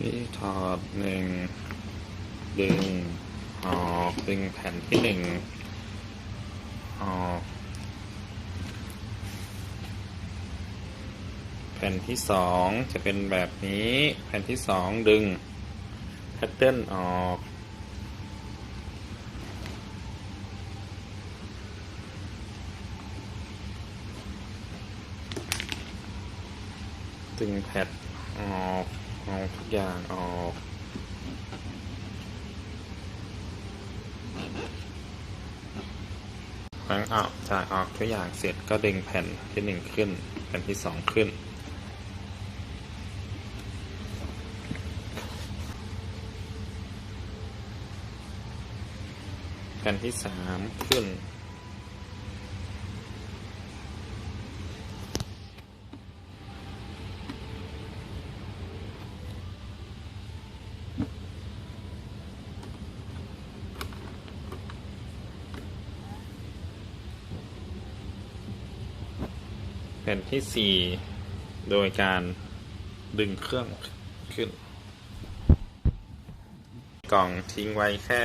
วิถอดหนึ่งดึงออกดึงแผ่นที่หนึ่งออกแผ่นที่สองจะเป็นแบบนี้ แผ่นที่สองดึงแพทเทิร์นออก ดึงแพดออก เอาทุกอย่างออกหลังออกจากออกทุกอย่างเสร็จก็ดึงแผ่นที่หนึ่งขึ้น แผ่นที่สองขึ้น แผ่นที่สามขึ้น ผ่นที่สี่โดยการดึงเครื่องขึ้น กล่องทิ้งไว้แค่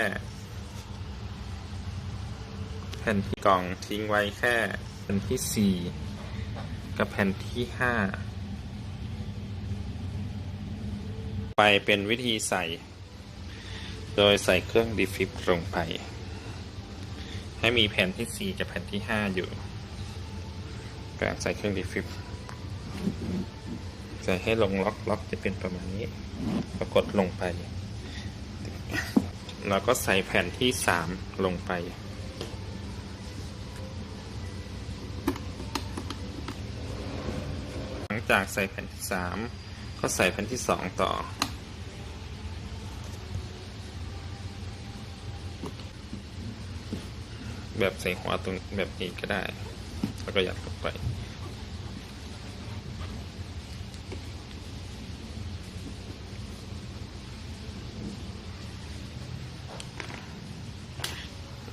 แผ่นที่กล่องทิ้งไว้แค่ แผ่นที่สี่กับแผ่นที่ห้าไปเป็นวิธีใส่ โดยใส่เครื่องดีฟิปลงไป ให้มีแผ่นที่สี่กับแผ่นที่ห้าอยู่ การใส่เครื่องดีฟิปใส่ให้ลงล็อกล็อกจะเป็นประมาณนี้ปรากฏลงไปแล้วก็ใส่แผ่นที่สามลงไป หลังจากใส่แผ่นที่สามก็ใส่แผ่นที่สองต่อ แบบใส่หัวตรงแบบนี้ก็ได้ แล้วก็ยัดเข้าไป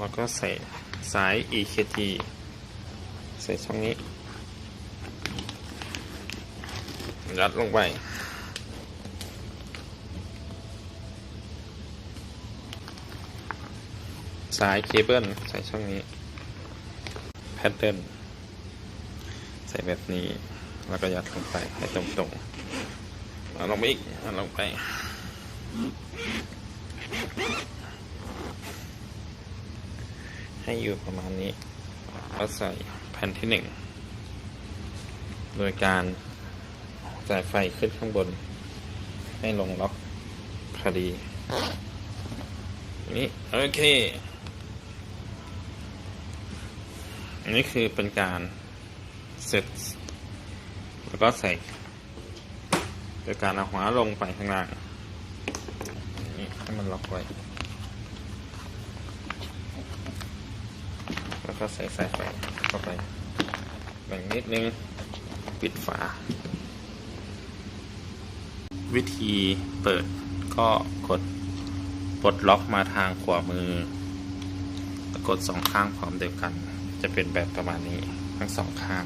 แล้วก็ใส่สาย EKT ใส่ช่องนี้ยัดลงไป สายเคเบิลใส่ช่องนี้ แพทเทิร์นใส่แบบนี้ แล้วก็ยัดลงไปให้ตรงๆเอาลงไปอีกเอาลงไป ให้อยู่ประมาณนี้แล้วใส่แผ่นที่หนึ่งโดยการจ่ายไฟขึ้นข้างบน ให้ลงล็อกพอดี นี่ โอเคอันนี้คือเป็นการเสร็จแล้วก็ใส่โดยการเอาหัวลงไปข้างล่างอย่างนี่ให้มันล็อกไว้ แล้วก็ใส่สายไฟเข้าไปแบ่งนิดนึงปิดฝา วิธีเปิดก็กดปลดล็อกมาทางขวามือ กดสองข้างพร้อมเดียวกัน จะเป็นแบบประมาณนี้ทั้งสองข้าง